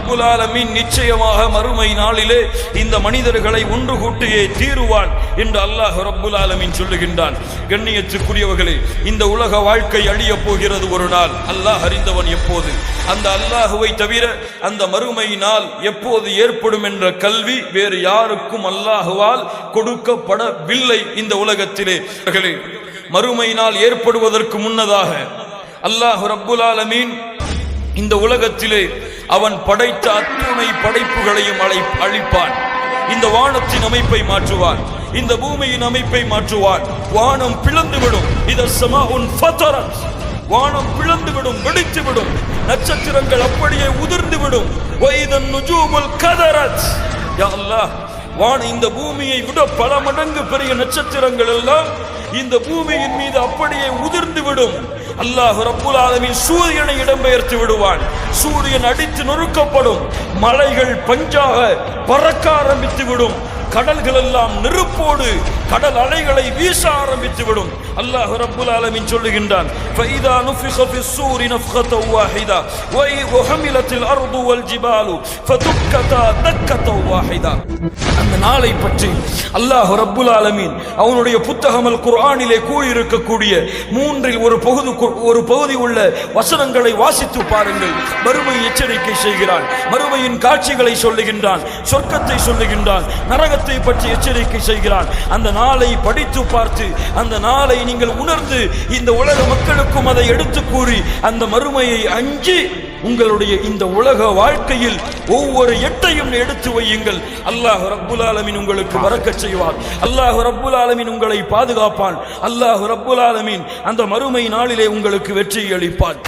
ரப்புல் நிச்சயமாக மறுமை நாளிலே இந்த மனிதர்களை ஒன்று கூட்டியே தீருவான் என்று அல்லாஹ் ரப்புல் ஆலமீன் சொல்லுகின்றான். கண்ணியத்துக்குரியவர்களே இந்த உலக வாழ்க்கை அழிய போகிறது ஒரு நாள். அல்லாஹ் அறிந்தவன் எப்போது? அந்த அல்லாஹுவை தவிர அந்த மறுமை நாள் எப்போது ஏற்படும் என்ற கல்வி வேறு யாருக்கும் அல்லாஹுவால் கொடுக்கப்படவில்லை இந்த உலகத்திலே. மறுமை நாள் ஏற்படுவதற்கு முன்னதாக அல்லாஹு ரப்புல் ஆலமீன் இந்த உலகத்திலே அவன் படைத்த அத்துணை படைப்புகளையும் அழை அழிப்பான். இந்த வானத்தின் அமைப்பை மாற்றுவான். இந்த பூமியின் அமைப்பை மாற்றுவான். வானம் பிளந்துவிடும். இதர் சமாஉன் ஃபதரத் வானம் பிளந்துவிடும் வெடித்துவிடும். நட்சத்திரங்கள் அப்படியே உதிர்ந்துவிடும். வைதன் நுஜூமுல் யா அல்லாஹ் வான இந்த பூமியை விட பல மடங்கு பெரிய நட்சத்திரங்கள் எல்லாம் இந்த பூமியின் மீது அப்படியே உதிர்ந்து விடும் அல்லாஹ் ரப்புல் ஆலமின் சூரியனை இடம்பெயர்த்து விடுவான். சூரியன் அடித்து நொறுக்கப்படும். மலைகள் பஞ்சாக பறக்க ஆரம்பித்து விடும். கடல்கள் எல்லாம் நெருப்போடு கடல் அலைகளை வீச ஆரம்பித்து விடும் அல்லாஹ் ரப்புல் ஆலமின் சொல்லுகின்றான் ஃபைதா நுஃபிக ஃபி ஸூரி நஃப்கத வாஹிதா வை வஹமிலத்தில் அர்து வல் ஜிபாலு அந்த நாளை பற்றி அல்லாஹ் ரப்புல் ஆலமின் அவனுடைய புத்தகம் அல் குர்ஆனிலே கூறியிருக்கக்கூடிய மூன்றில் ஒரு பகுதி ஒரு பகுதி உள்ள வசனங்களை வாசித்து பாருங்கள். மறுமை எச்சரிக்கை செய்கிறான். மறுமையின் காட்சிகளை சொல்லுகின்றான் சொர்க்கத்தை சொல்லுகின்றான் நரகத்தை பற்றி எச்சரிக்கை செய்கிறான். அந்த நாளை படித்து பார்த்து அந்த நாளை நீங்கள் உணர்ந்து இந்த உலக மக்களுக்கும் அதை எடுத்து கூறி அந்த மறுமையை அஞ்சி உங்களுடைய இந்த உலக வாழ்க்கையில் ஒவ்வொரு எட்டையும் எடுத்து வையுங்கள். அல்லாஹ் ரப்புல் ஆலமின் உங்களுக்கு வரக்கச் செய்வார். அல்லாஹ் ரப்புல் ஆலமீன் உங்களை பாதுகாப்பான். அல்லாஹ் ரப்புல் ஆலமின் அந்த மறுமை நாளிலே உங்களுக்கு வெற்றி அளிப்பான்